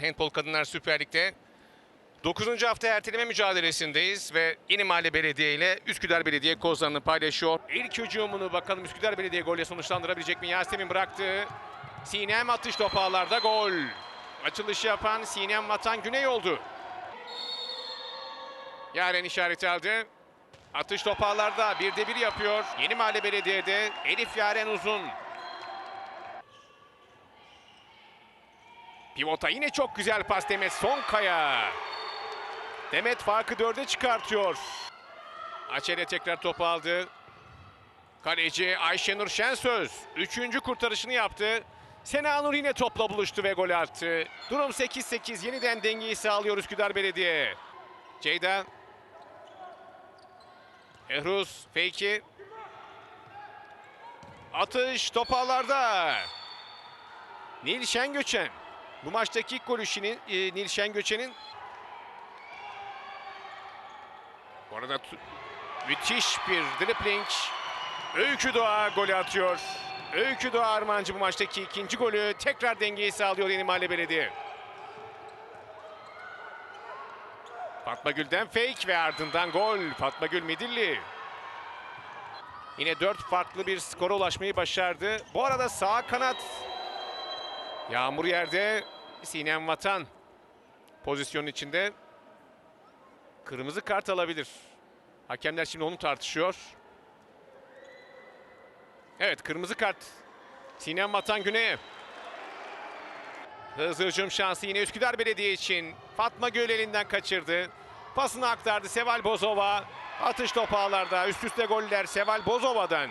Handball Kadınlar Süper Lig'de 9. hafta erteleme mücadelesindeyiz ve Mahalle Belediye ile Üsküdar Belediye kozlarını paylaşıyor. İlk hücumunu bakalım Üsküdar Belediye golle sonuçlandırabilecek mi? Yasemin bıraktı. Sinem atış topu ağlarda gol. Açılış yapan Sinem Vatan Güney oldu. Yaren işareti aldı. Atış topu ağlarda bir de bir yapıyor. Yeni Mahalle Belediye'de Elif Yaren Uzun. Pivota yine çok güzel pas Demet Sonkaya. Demet farkı dörde çıkartıyor. Açel'e tekrar topu aldı. Kaleci Ayşenur Şensöz. Üçüncü kurtarışını yaptı. Sena Nur yine topla buluştu ve gol attı. Durum 8-8. Yeniden dengeyi sağlıyor Üsküdar Belediye. Ceyda. Ehruz. Fake'i. Atış topağlarda. Nil Şengöçen. Bu maçtaki ilk golü Şin'in, e, Nil Şengöçen'in. Bu arada müthiş bir dribbling. Öykü Doğa golü atıyor. Öykü Doğa Armancı bu maçtaki ikinci golü tekrar dengeyi sağlıyor Yeni Mahalle Belediye. Fatma Gül'den fake ve ardından gol. Fatma Gül Midilli. Yine dört farklı bir skora ulaşmayı başardı. Bu arada sağ kanat Yağmur yerde Sinem Vatan pozisyonun içinde kırmızı kart alabilir. Hakemler şimdi onu tartışıyor. Evet kırmızı kart. Sinem Vatan Güney'e. Hızlı hücum şansı yine Üsküdar Belediye için. Fatma Göl elinden kaçırdı. Pasını aktardı Seval Bozova. Atış topu ağlarda. Üst üste goller Seval Bozova'dan.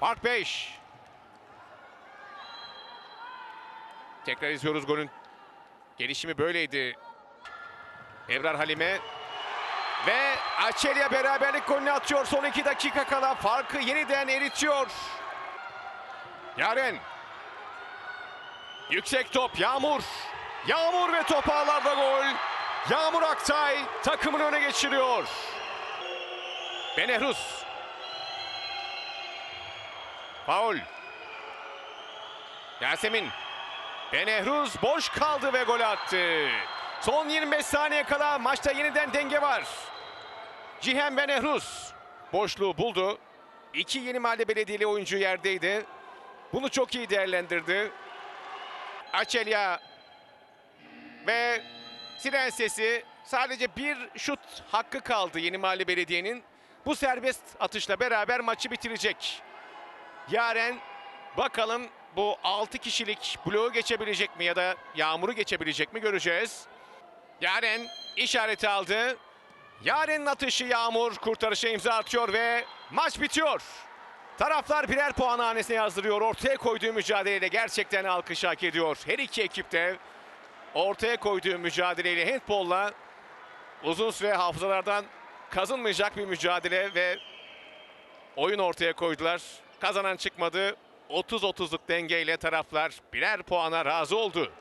Fark 5. Tekrar izliyoruz golün gelişimi böyleydi. Ebrar Halime ve Açelya beraberlik golünü atıyor. Son iki dakika kala farkı yeniden eritiyor. Yaren. Yüksek top Yağmur. Yağmur ve top ağlarda gol. Yağmur Aktay takımını öne geçiriyor. Benehrus. Faul. Yasemin. Benehruz boş kaldı ve gol attı. Son 25 saniye kala maçta yeniden denge var. Cihan Benehruz boşluğu buldu. İki yeni mahalle belediyeli oyuncu yerdeydi. Bunu çok iyi değerlendirdi. Açelya ve siren sesi sadece bir şut hakkı kaldı yeni mahalle belediyenin. Bu serbest atışla beraber maçı bitirecek. Yaren bakalım bu 6 kişilik bloğu geçebilecek mi ya da Yağmur'u geçebilecek mi göreceğiz. Yaren işareti aldı. Yaren'in atışı Yağmur kurtarışa imza atıyor ve maç bitiyor. Taraflar birer puan hanesine yazdırıyor. Ortaya koyduğu mücadeleyle gerçekten alkış hak ediyor. Her iki ekip de ortaya koyduğu mücadeleyle handbolla uzun süre hafızalardan kazınmayacak bir mücadele ve oyun ortaya koydular. Kazanan çıkmadı. 30-30'luk dengeyle taraflar birer puana razı oldu.